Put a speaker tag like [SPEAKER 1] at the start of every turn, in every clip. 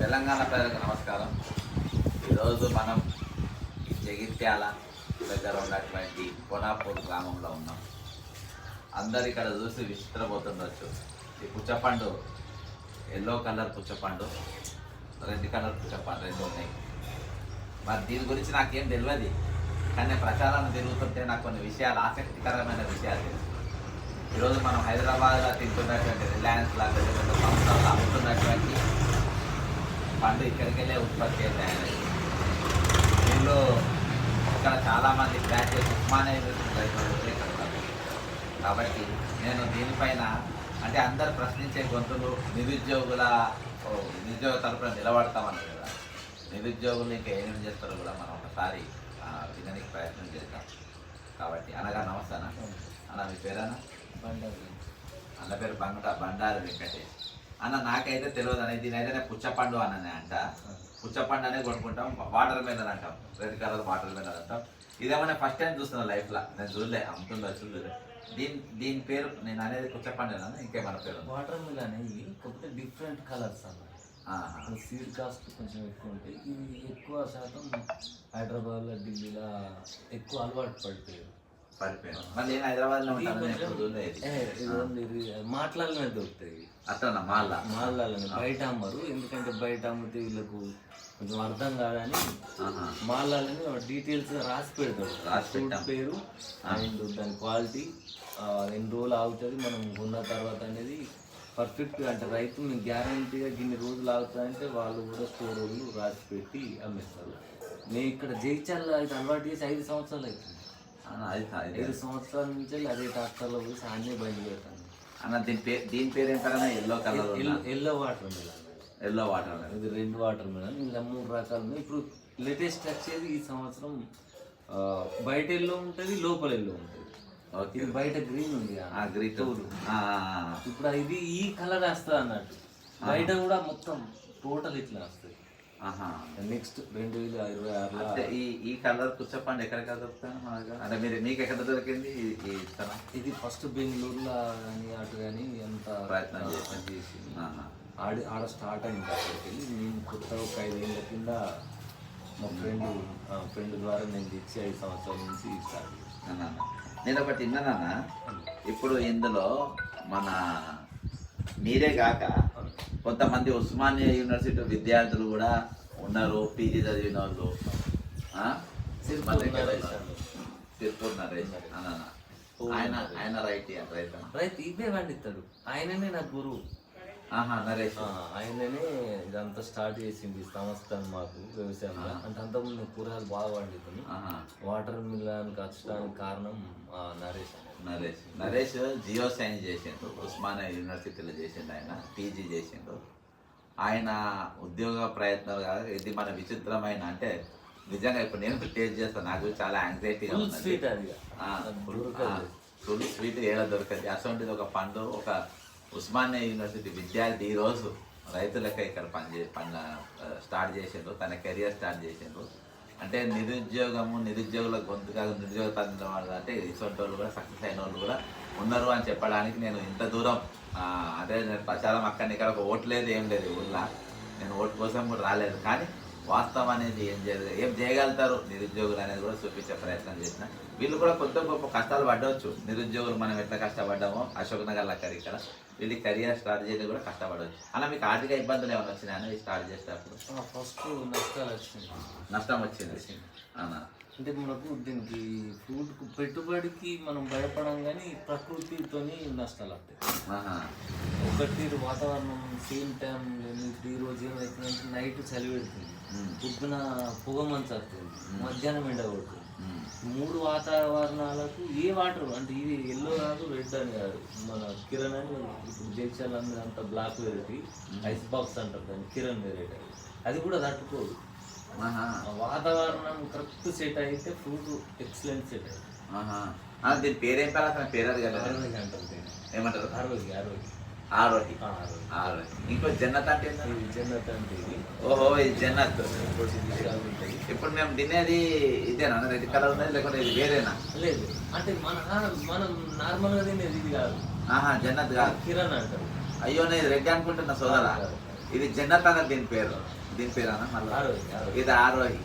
[SPEAKER 1] తెలంగాణ ప్రజలకు నమస్కారం. ఈరోజు మనం జగిత్యాల దగ్గర ఉన్నటువంటి కొనాపూర్ గ్రామంలో ఉన్నాం. అందరు ఇక్కడ చూసి విచిత్రపోతుండొచ్చు. ఈ పుచ్చపండు ఎల్లో కలర్ పుచ్చపండు రెడ్ కలర్ పుచ్చపండు రెండు ఉన్నాయి. మరి దీని గురించి నాకేం తెలియదు కానీ ప్రచారం తిరుగుతుంటే నాకు కొన్ని విషయాలు ఆసక్తికరమైన విషయాలు తెలుసు. ఈరోజు మనం హైదరాబాద్లో తింటున్నటువంటి రిలయన్స్ లాంటి సంస్థలు అమ్ముతున్నటువంటి పండు ఇక్కడికి వెళ్ళే ఉత్పత్తి అవుతాయని దీనిలో ఇక్కడ చాలామంది గ్రాడ్యుయేట్ ఉస్మానియా యూనివర్సిటీ ఇక్కడ. కాబట్టి నేను దీనిపైన అంటే అందరు ప్రశ్నించే గొంతులు నిరుద్యోగుల నిరుద్యోగ తరపున నిలబడతామన్నారు కదా. నిరుద్యోగులు ఇంకా ఏమేమి చేస్తారో కూడా మనం ఒకసారి వినడానికి ప్రయత్నం చేద్దాం. కాబట్టి అనగా నమస్తే అన్న. మీ పేరేనా అన్న పేరు బండ బండారు వెంకటేష్. అన్న నాకైతే తెలియదు అనేది దీని అయితే నేను పుచ్చపండు అన్ననే అంట. పుచ్చపండు అనేది కొనుక్కుంటాం వాటర్ మెలన్ అంటాం. రెడ్ కలర్ వాటర్ మెలన్ అంటాం. ఇదేమన్నా ఫస్ట్ టైం చూస్తున్నాను లైఫ్లో నేను చూడలే అమ్ముతుందో చూడలే. దీని దీని పేరు నేను అనేది పుచ్చపండు అన్న ఇంకేమన్నా పేరు?
[SPEAKER 2] వాటర్ మిలన్ ఇవి కాకపోతే డిఫరెంట్ కలర్స్
[SPEAKER 1] ఆహా.
[SPEAKER 2] సీడ్ కాస్ట్ కొంచెం ఎక్కువ ఉంటాయి. ఇవి ఎక్కువ శాతం హైదరాబాద్లో ఢిల్లీలో ఎక్కువ అలవాటు పడిపోయారు మాట్లాడలనే దొరుకుతాయి.
[SPEAKER 1] అట్లా మాల్లా
[SPEAKER 2] మాల్లాలని బయట అమ్మరు ఎందుకంటే బయట అమ్మితే వీళ్ళకు కొంచెం అర్థం కాదని. మాల్లాలని డీటెయిల్స్ రాసి పెడతారు.
[SPEAKER 1] రాసి.
[SPEAKER 2] పేరు అండ్ దాని క్వాలిటీ ఎన్ని రోజులు ఆగుతుంది మనం కొన్న తర్వాత అనేది పర్ఫెక్ట్ అంటే రైతు మీకు గ్యారంటీగా ఇన్ని రోజులు ఆగుతుందంటే వాళ్ళు కూడా స్టోర్ రోజులు రాసి పెట్టి అమ్మేస్తారు. నేను ఇక్కడ జైచాల్లో అయితే అలవాటు చేసి ఐదు సంవత్సరాలు అవుతుంది. ఐదు సంవత్సరాల నుంచి అదే ట్రాక్టర్లో పోయి అన్నీ బండి పెడతాను
[SPEAKER 1] అన్న దీని పేరు దీని పేరు yellow colour
[SPEAKER 2] yellow watermelon
[SPEAKER 1] yellow water
[SPEAKER 2] ఇది రెడ్ వాటర్ మిలన్ ఇలా మూడు రకాలు ఉన్నాయి. ఇప్పుడు లేటెస్ట్ వచ్చేది ఈ సంవత్సరం బయట ఎల్లో ఉంటుంది లోపల ఎల్లో ఉంటుంది. ఇది బయట గ్రీన్ ఉంది
[SPEAKER 1] ఆ గ్రీన్
[SPEAKER 2] ఇప్పుడు ఇది ఈ కలర్ వస్తుంది అన్నట్టు బయట కూడా మొత్తం టోటల్ ఇట్లా వస్తుంది. నెక్స్ట్ రెండు వేల ఇరవై ఆరులో
[SPEAKER 1] అంటే ఈ ఈ కలర్ పుచ్చపండు ఎక్కడికి దొరుకుతాను మా దగ్గర అంటే మీరు మీకు ఎక్కడ దొరికింది విత్తనం
[SPEAKER 2] ఇది ఫస్ట్ బెంగళూరులో కానీ అటు కానీ ఎంత
[SPEAKER 1] ప్రయత్నం
[SPEAKER 2] చేసి. ఆడి ఆడ స్టార్ట్ అయింది అక్కడికి వెళ్ళి నేను కొత్త ఒక ఐదేళ్ళ కింద మా ఫ్రెండ్ ఫ్రెండ్ ద్వారా నేను తెచ్చి ఐదు సంవత్సరాల నుంచి స్టార్ట్
[SPEAKER 1] అన్నా. నేను ఒకటి విన్నానన్న ఇప్పుడు ఇందులో మన మీరే కాక కొంతమంది ఉస్మానియా యూనివర్సిటీ విద్యార్థులు కూడా ఉన్నారు పీజీ చదివిన వాళ్ళు. ఆ? మన దగ్గర
[SPEAKER 2] నరేష్
[SPEAKER 1] ఆయన ఆయన రైట్ రైట్.
[SPEAKER 2] రైతు ఇవే పండిస్తాడు ఆయననే నా గురువు. ఆయననే ఇదంతా స్టార్ట్ చేసింది సంస్థ మాకు వ్యవసాయంలో. అంటే అంతకుముందు కూరగాయలు బాగా పండితాను
[SPEAKER 1] ఆహా.
[SPEAKER 2] వాటర్ మిల్లానికి వచ్చడానికి కారణం నరేష్
[SPEAKER 1] నరేష్. నరేష్ జియో సైన్స్ చేసిండు. ఉస్మానియా యూనివర్సిటీలో చేసిండు ఆయన పీజీ చేసిండు. ఆయన ఉద్యోగ ప్రయత్నాలు కాదు ఇది మన విచిత్రమైన అంటే నిజంగా ఇప్పుడు నేను టేస్ట్ చేస్తాను నాకు చాలా యాంగ్జైటీగా ఉన్నది.
[SPEAKER 2] స్వీట్ అది.
[SPEAKER 1] స్వీట్ ఏడ దొరకదు. అసలు ఒక పండు ఒక ఉస్మానియా యూనివర్సిటీ విద్యార్థి ఈ రోజు ఇక్కడ పనిచే పని స్టార్ట్ చేసిండ్రు. తన కెరియర్ స్టార్ట్ చేసిండ్రు. అంటే నిరుద్యోగము నిరుద్యోగుల గొంతుగా నిరుద్యోగ తగ్గిన వాళ్ళు అంటే ఇటువంటి వాళ్ళు కూడా సక్సెస్ అయిన వాళ్ళు కూడా ఉన్నారు అని చెప్పడానికి నేను ఇంత దూరం అదే నేను ప్రచారం అక్కడ ఇక్కడ ఒక ఓటు లేదు ఏం లేదు. ఊళ్ళో నేను ఓటు కోసం కూడా రాలేదు. కానీ వాస్తవం అనేది ఏం చేయలేదు ఏం చేయగలుగుతారు? నిరుద్యోగులు అనేది కూడా చూపించే ప్రయత్నం చేసిన. వీళ్ళు కూడా కొంత గొప్ప కష్టాలు పడవచ్చు నిరుద్యోగులు మనం ఎట్లా కష్టపడ్డామో అశోక్ నగర్ అక్కడ ఇక్కడ వీళ్ళు కెరియర్ స్టార్ట్ చేయడం కూడా కష్టపడవచ్చు అలా మీకు ఆర్థిక ఇబ్బందులు ఏమైనా వచ్చినాయని స్టార్ట్ చేసేటప్పుడు?
[SPEAKER 2] ఫస్ట్ నష్టాలు వచ్చినాయి.
[SPEAKER 1] నష్టం వచ్చింది అవునా?
[SPEAKER 2] అంటే మనకు దీనికి ఫ్రూట్ పెట్టుబడికి మనం భయపడం కానీ ప్రకృతితోని నష్టాలు వస్తాయి. ఒకటి వాతావరణం సేమ్ టైం ఈ రోజు ఏమవుతుందంటే నైట్ చలి పెడుతుంది. పొద్దున పొగ మంచు వస్తుంది మధ్యాహ్నం ఎండ కొడుతుంది. మూడు వాతావరణాలకు ఏ వాటర్ అంటే ఇది ఎల్లో కాదు రెడ్ అని కాదు. మన కిరణ్ అని ఇప్పుడు అందరూ అంత బ్లాక్ వెరైటీ ఐస్ బాక్స్ అంటారు దాన్ని కిరణ్ వెరైటీ అది. కూడా తట్టుకోదు. వాతావరణం కరెక్ట్ సెట్ అయితే ఫ్రూట్ ఎక్సలెంట్ సెట్.
[SPEAKER 1] ఆ, దీని పేరేం పేరు అసలు పేరు
[SPEAKER 2] అంటారు దీన్ని
[SPEAKER 1] ఏమంటారు?
[SPEAKER 2] అరవై అరవై.
[SPEAKER 1] ఆరోహి. ఆరోహి. ఇంకో జన్నత్ అంటే
[SPEAKER 2] జన్నత్ అంటే ఇది.
[SPEAKER 1] ఓహో ఇది జన్నత్. ఇప్పుడు మేము తినేది ఇదేనా? రెడ్ కలర్ ఉన్నది లేకుంటే ఇది వేరేనా?
[SPEAKER 2] లేదు. అంటే మన మనం నార్మల్గా తినేది ఇది కాదు.
[SPEAKER 1] ఆహా జన్నత్ కాదు.
[SPEAKER 2] కిరణ్ అంటారు.
[SPEAKER 1] అయ్యో నేను రెడ్ అనుకుంటున్నా సోదరా. ఇది జన్నత్ అన్న దీని పేరు. దీని పేరు అన్న మళ్ళీ. ఇది ఆరోహి.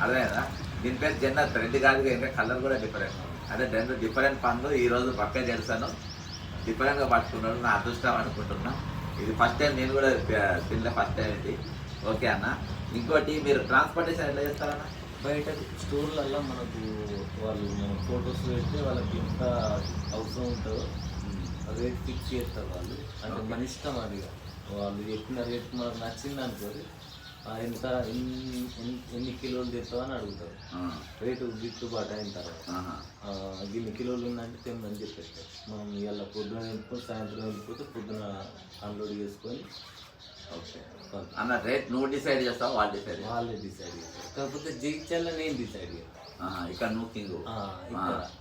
[SPEAKER 1] అర్థమైందా? దీని పేరు జన్నత్. రెండు కాదు కలర్ కూడా డిఫరెంట్. అదే రెండు డిఫరెంట్ పండ్లు ఈ రోజు పక్క చేస్తాను. డిఫరెంట్గా పట్టుకున్నాడు నా అదృష్టం అనుకుంటున్నా. ఇది ఫస్ట్ టైం నేను కూడా తినలే ఫస్ట్ టైం ఇది. ఓకే అన్న. ఇంకోటి మీరు ట్రాన్స్పోర్టేషన్ ఎట్లా చేస్తారన్న?
[SPEAKER 2] బయట స్టోర్లలో మనకు వాళ్ళు మన ఫొటోస్ పెడితే వాళ్ళకి ఎంత అవసరం ఉంటుందో రేట్ ఫిక్స్ చేస్తారు వాళ్ళు. అంటే మన ఇష్టం అది. వాళ్ళు చెప్పిన రేట్ మనకు నచ్చింది అనుకోరు ఎంత ఎన్ని ఎన్ని- కిలోలు తెస్తావు అని అడుగుతారు. రేటు గిట్టుబాటు అయిన తర్వాత. ఇన్ని కిలోలు ఉందంటే తెమ్మని చెప్పేస్తారు. మనం ఇవాళ పొద్దున వెళ్ళిపోతే సాయంత్రం వెళ్ళిపోతే పొద్దున అన్లోడ్ చేసుకొని
[SPEAKER 1] ఓకే. అన్న రేట్ నువ్వు డిసైడ్ చేస్తావు వాళ్ళు డిసైడ్
[SPEAKER 2] వాళ్ళే డిసైడ్ చేస్తారు. కాకపోతే జగిత్యాల నేను డిసైడ్ చేస్తాను.
[SPEAKER 1] ఇక్కడ నువ్వు కింగ్.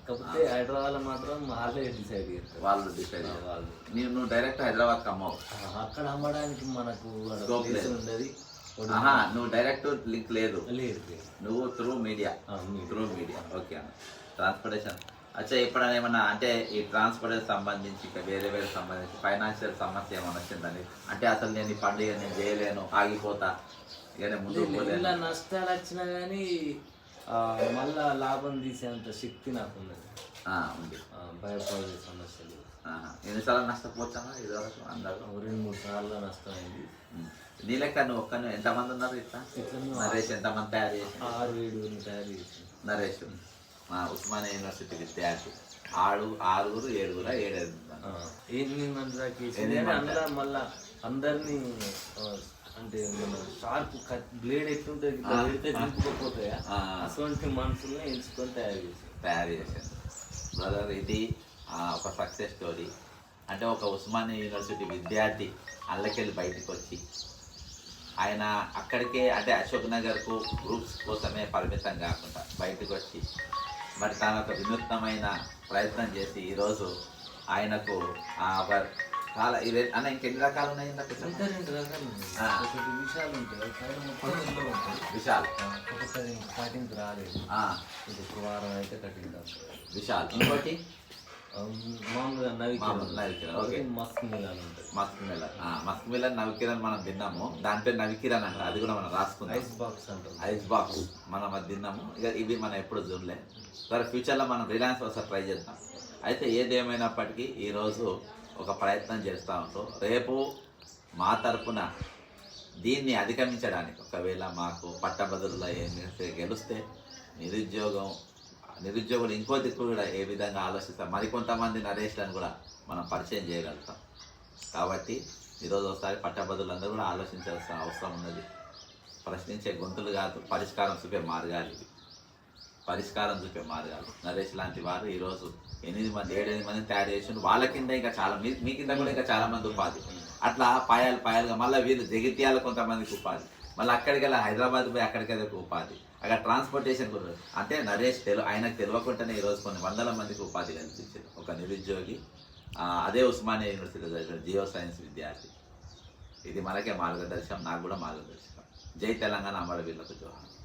[SPEAKER 2] కాకపోతే హైదరాబాద్ మాత్రం వాళ్ళే డిసైడ్ చేస్తారు.
[SPEAKER 1] వాళ్ళు డిసైడ్
[SPEAKER 2] వాళ్ళు.
[SPEAKER 1] నీవు నువ్వు డైరెక్ట్ హైదరాబాద్కి అమ్మవు.
[SPEAKER 2] అక్కడ అమ్మడానికి మనకు. ఉండదు.
[SPEAKER 1] ఆహా నువ్వు డైరెక్ట్ లింక్ లేదు.
[SPEAKER 2] లేదు.
[SPEAKER 1] నువ్వు through media. Through media okay అన్న. ట్రాన్స్పోర్టేషన్ అచ్చా ఎప్పుడైనా ఏమన్నా అంటే ఈ ట్రాన్స్పోర్టేషన్ సంబంధించి ఇంకా వేరే వేరే సంబంధించి ఫైనాన్షియల్ సమస్య ఏమైనా వచ్చిందని అంటే అసలు నేను ఈ పండుగ నేను చేయలేను ఆగిపోతా. ఇక పోలేను.
[SPEAKER 2] ఇలా నష్టాలు వచ్చినా కానీ మళ్ళా లాభం తీసేంత శక్తి నాకు ఉన్నది
[SPEAKER 1] ఉంది.
[SPEAKER 2] భయపడే సమస్యలు.
[SPEAKER 1] ఎన్నిసార్లు నష్టపోతానా ఇదివరకు అందరూ?
[SPEAKER 2] ఒక రెండు మూడు సార్లు నష్టమైంది.
[SPEAKER 1] నీ లెక్క నువ్వు ఎంతమంది ఉన్నారు ఇట్లా? నరేష్ ఎంతమంది తయారు చేసి
[SPEAKER 2] ఆరు ఏడుగురిని తయారు చేసి
[SPEAKER 1] నరేష్ మా ఉస్మానియా యూనివర్సిటీ విద్యార్థి ఆడు ఆరుగురు ఏడుగురు ఏడేడు
[SPEAKER 2] ఆ, ఎనిమిది మంది దాకా. అందులో మళ్ళా అందరినీ అంటే మన షార్ప్ కట్ బ్లేడ్ ఎట్లుంటుంది పెడితే దింపుకోపోతాయా?
[SPEAKER 1] ఆ.
[SPEAKER 2] అటువంటి మనుషుల్ని ఎంచుకొని తయారు చేసి
[SPEAKER 1] తయారు చేశాను బ్రదర్ ఇది ఆ, ఒక సక్సెస్ స్టోరీ. అంటే ఒక ఉస్మానియా యూనివర్సిటీ విద్యార్థి అల్లకెళ్ళి బయటికి వచ్చి ఆయన అక్కడికే అంటే అశోక్ నగర్కు గ్రూప్స్ కోసమే పరిమితం కాకుండా బయటకు వచ్చి మరి తాను ఒక వినూత్నమైన ప్రయత్నం చేసి ఈరోజు ఆయనకు చాలా ఇవే అన్న ఇంకెన్ని రకాలు ఉన్నాయి విశాల్
[SPEAKER 2] కటింగ్ రాలేదు. వారం అయితే కటింగ్
[SPEAKER 1] విశాల్. ఇంకోటి?
[SPEAKER 2] మామూలుగా నవి
[SPEAKER 1] మామూలు నవికిరణ్, ఓకే.
[SPEAKER 2] మస్క్ మిలాన్
[SPEAKER 1] మస్క్ నవికిరణ్ మనం తిన్నాము దాని పేరు నవికిరణ్ అంట అది కూడా మనం రాసుకుందాం.
[SPEAKER 2] ఐస్ బాక్స్ అంటారు
[SPEAKER 1] ఐస్ బాక్స్ మనం అది తిన్నాము ఇక ఇవి మనం ఎప్పుడు చూడలే. సరే ఫ్యూచర్లో మనం రిలయన్స్ ఒకసారి ట్రై చేద్దాం. అయితే ఏదేమైనప్పటికీ ఈరోజు ఒక ప్రయత్నం చేస్తూ ఉంటాం రేపు మా తరపున దీన్ని అధిగమించడానికి ఒకవేళ మాకు పట్టభద్రుల ఏమి గెలిస్తే నిరుద్యోగం నిరుద్యోగులు ఇంకో దిక్కు కూడా ఏ విధంగా ఆలోచిస్తారు? మరికొంతమంది నరేష్లను కూడా మనం పరిచయం చేయగలుగుతాం. కాబట్టి ఈరోజు ఒకసారి పట్టభద్రులందరూ కూడా ఆలోచించాల్సిన అవసరం ఉన్నది. ప్రశ్నించే గొంతులు కాదు పరిష్కారం చూపే మార్గాలు ఇవి. పరిష్కారం చూపే మార్గాలు. నరేష్ లాంటి వారు ఈరోజు ఎనిమిది మంది ఏడెనిమిది మంది తయారు చేసి వాళ్ళ కింద ఇంకా చాలా మీ మీ కింద కూడా ఇంకా చాలా మంది ఉపాధి. అట్లా పాయాలు పాయాలుగా మళ్ళీ వీళ్ళు జగిత్యాలు కొంతమందికి ఉపాధి. మళ్ళీ అక్కడికి వెళ్ళి హైదరాబాద్ పోయి అక్కడికి వెళ్ళి ఒక ఉపాధి. అక్కడ ట్రాన్స్పోర్టేషన్ కూడా అంటే నరేష్ తెలు ఆయనకు తెలియకుండానే ఈరోజు కొన్ని వందల మందికి ఉపాధి కల్పించారు. ఒక నిరుద్యోగి అదే ఉస్మానియా యూనివర్సిటీలో చదివిన జియో సైన్స్ విద్యార్థి. ఇది మనకే మార్గదర్శనం నాకు కూడా మార్గదర్శనం. జై తెలంగాణ అమరవీరులకు జోహార్.